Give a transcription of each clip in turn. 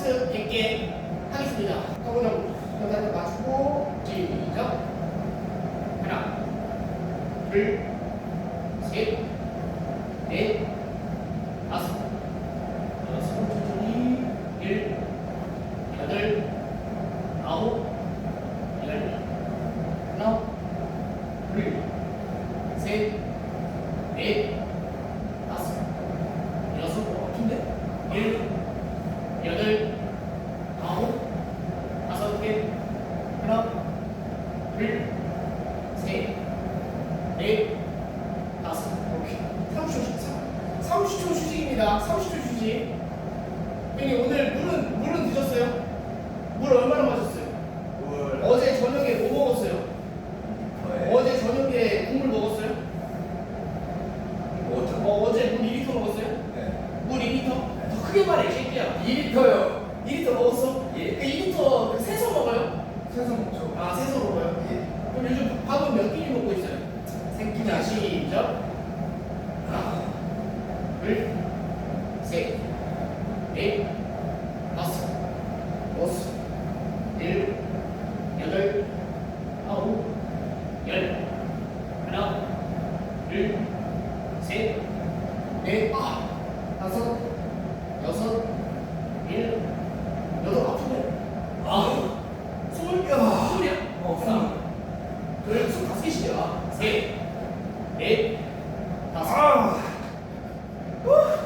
카운트 100개 하겠습니다. 가보자고. 여기다 맞추고 시작. 하나, 둘, 셋, 넷, 다섯, 여섯, 천천히, 일, 여덟, 아홉, 열, 하나, 둘, 셋, 넷, 다섯, 여섯, 어, 아픈데? 일, 여덟, 아홉, 다섯 개, 하나, 둘, 셋, 넷, 다섯, 오케이. 30초 휴식. 30초 휴식입니다. 30초 휴식. 형님 오늘 물은 물은 드셨어요? 물 얼마나 마셨어요? 뭘? 어제 저녁에 뭐 먹었어요? 어제 저녁에 국물 먹었어요? 뭐죠? 어, 어제 물 2리터 먹었어요? 네. 물 2리터? 더 크게 말해, 이 새끼야. 2리터요. 2리터 먹었어? 예. 그 2리터 그 새서 먹어요? 생선 먹죠. 아, 먹어 요? 요즘 밥은 몇 끼니 먹고 있어요? 자, 시작. 하나, 둘, 셋, 넷, 다섯, 여섯, 일곱, 여덟, 아홉, 열. 하나, 둘, 셋, 넷, 아, 다섯, 일곱, 여덟, 아프네. 아, 스물, 스물이야? 어, 하나, 둘, 개씩이야. 셋, 넷, 다섯. 아.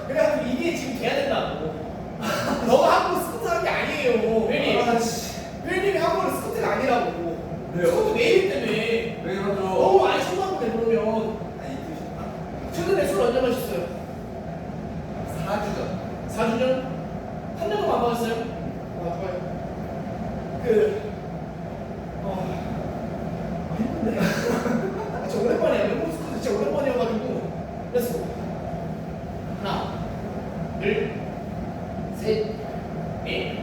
그래가지고 이게 지금 돼야 된다고. 너가 한번 스쿼트 한게 아니에요. 회님. 아, 씨. 회님이 한 번은 스쿼트가 아니라고. 왜요? 스쿼트 매일 때문에. 왜 그러죠? 너무 많이 쳐다보네 그러면. 아니, 그 최근에 술 언제 마셨어요? 4주 전. 4주년? 한달 동안 안 마셨어요? 아 좋아요. 그 어, 아, 힘든데. 오랜만이야. 멤버 스쿼트 진짜 오랜만이어가지고. 렛츠고. 하나, 둘, 셋, 넷,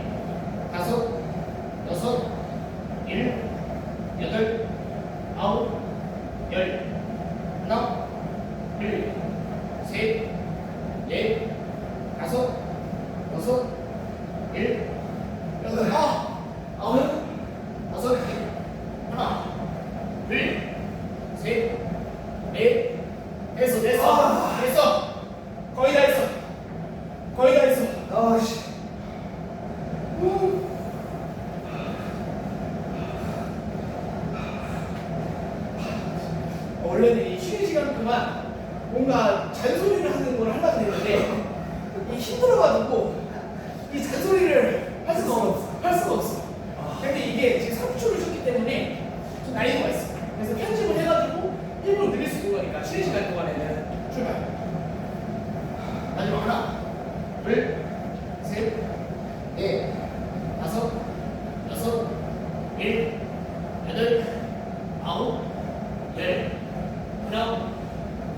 다섯, 여섯, 일곱, 여덟, 아홉, 열. 하나, 둘, 셋, 넷, 다섯, 일, 여덟, 아, 아홉, 다섯, 하나, 둘, 셋, 넷, 됐어, 됐어, 아. 됐어, 거의 다 했어, 거의 다 했어. 아, 씨. 원래는 이 쉬는 시간 동안 뭔가 잔소리를 하는 걸 하려고 했는데 이 힘들어가지고 이 잔소리를 할 수가 없어. 할 수가 없어. 근데 이게 지금 3초를 쉬었기 때문에 좀 난이도가